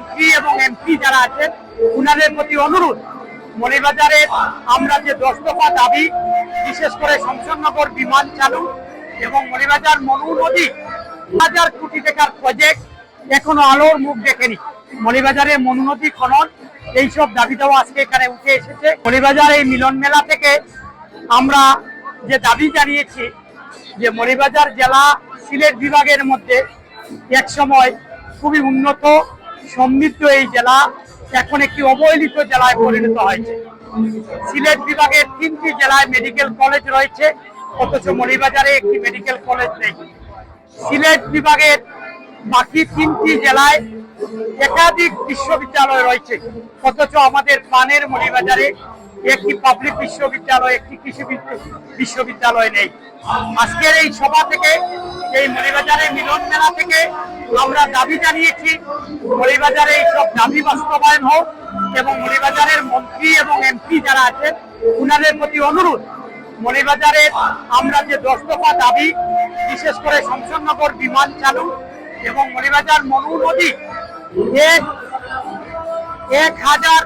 মন্ত্রী এবং এমপি যারা আছেন, উনাদের প্রতি অনুরোধ, মণিবাজারে আমরা যে দশ দফা দাবি, বিশেষ করে শমশাননগর বিমান চালু এবং মণিবাজার মনু নদী, হাজার কোটি টাকার প্রজেক্ট এখনও আলোর মুখ দেখেনি। মণিবাজারে মনু নদী খনন, এইসব দাবি আজকে এখানে উঠে এসেছে। মণিবাজার এই মিলন মেলা থেকে আমরা যে দাবি জানিয়েছি যে মণিবাজার জেলা সিলেট বিভাগের মধ্যে এক সময় খুবই উন্নত সমৃদ্ধ এই জেলা এখন একটি অবহেলিত জেলায় পরিণত হয়েছে। সিলেট বিভাগের তিনটি জেলায় মেডিকেল কলেজ রয়েছে, অথচ মণিবাজারে একটি মেডিকেল কলেজ নেই। সিলেট বিভাগের বাকি তিনটি জেলায় একাধিক বিশ্ববিদ্যালয় রয়েছে, অথচ আমাদের পানের মণিবাজারে একটি পাবলিক বিশ্ববিদ্যালয়, একটি কৃষি বিশ্ববিদ্যালয় নেই। আজকের এই সভা থেকে এই মণিবাজারে মিলন মেলা থেকে আমরা দাবি জানিয়েছি, মণিবাজারে এই সব দাবি বাস্তবায়ন হোক এবং মণিবাজারের মন্ত্রী এবং এমপি যারা আছেন উনাদের প্রতি অনুরোধ, মণিবাজারে আমরা যে দশ দফা দাবি, বিশেষ করে শমশাননগর বিমান চালু এবং মণিবাজার মনু নদী, এক এক হাজার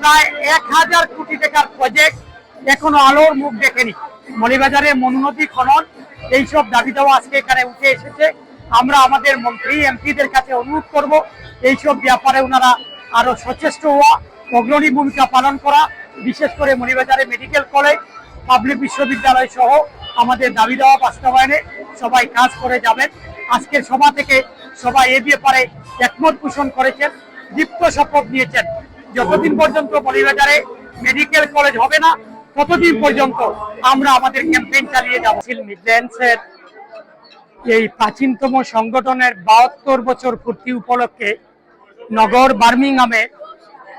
প্রায় এক হাজার কোটি টাকার প্রজেক্ট এখনও আলোর মুখ দেখেনি। মণিবাজারে মনুনদী খনন এইসব দাবি দেওয়া আজকে এখানে উঠে এসেছে। আমরা আমাদের মন্ত্রী, এমপিদের কাছে অনুরোধ করব এইসব ব্যাপারে ওনারা আরও সচেষ্ট হওয়া, অগ্রণী ভূমিকা পালন করা, বিশেষ করে মণিবাজারে মেডিকেল কলেজ পাবলিক বিশ্ববিদ্যালয় সহ আমাদের দাবি দেওয়া বাস্তবায়নে সবাই কাজ করে যাবেন। আজকের সভা থেকে সবাই এ ব্যাপারে একমত পোষণ করেছেন, দীপ্ত শপথ নিয়েছেন। যতদিন পর্যন্ত মণিবাজারে মেডিকেল কলেজ হবে না ততদিন পর্যন্ত আমরা আমাদের ক্যাম্পেইন চালিয়ে যাব? মিডল্যান্ডসের এই প্রাচীনতম সংগঠনের বাহাত্তর বছর পূর্তি উপলক্ষে নগর বার্মিংহামে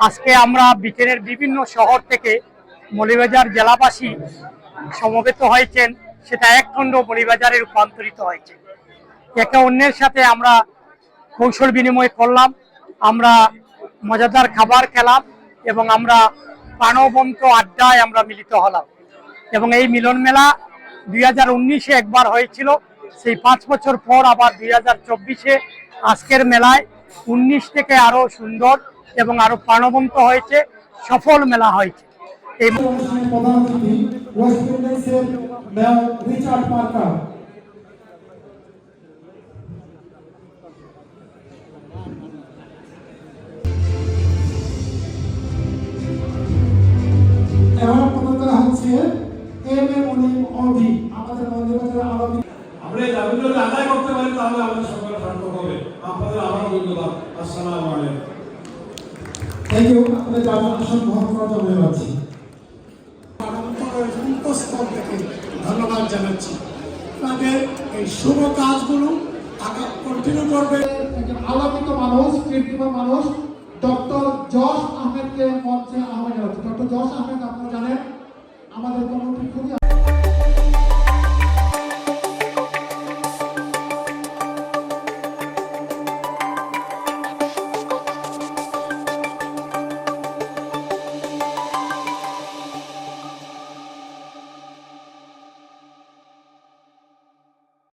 আজকে আমরা ব্রিটেনের বিভিন্ন শহর থেকে মলিবাজার জেলাবাসী সমবেত হয়েছেন। সেটা একখণ্ড মলিবাজারে রূপান্তরিত হয়েছে। একে অন্যের সাথে আমরা কৌশল বিনিময় করলাম। আমরা মজাদার খাবার খেলাম এবং আমরা প্রাণবন্ত আড্ডায় আমরা মিলিত হলাম। এবং এই মিলন মেলা দুই হাজার উনিশে একবার হয়েছিল। সেই পাঁচ বছর পর আবার দুই হাজার চব্বিশে আজকের মেলায় উনিশ থেকে আরও সুন্দর এবং আরও প্রাণবন্ত হয়েছে, সফল মেলা হয়েছে। এই এম এ মনিম অবি আমাদের মন্দিরের আলমী আমরা এই দাবিগুলো আদায় করতে পারি তাহলে আমাদের সরকার সার্থক হবে। আপনাদের আবার ধন্যবাদ। আসসালামু আলাইকুম। থ্যাংক ইউ আপনাদের জানার আসন গ্রহণ করার জন্য যাচ্ছি অন্তঃস্থল থেকে ধন্যবাদ জানাচ্ছি। আপনাদের এই শুভ কাজগুলো কন্টিনিউ করবে। একজন আলোকিত মানুষ কীর্তিমান মানুষ ডক্টর জশ আহমেদকে মঞ্চে আহ্বান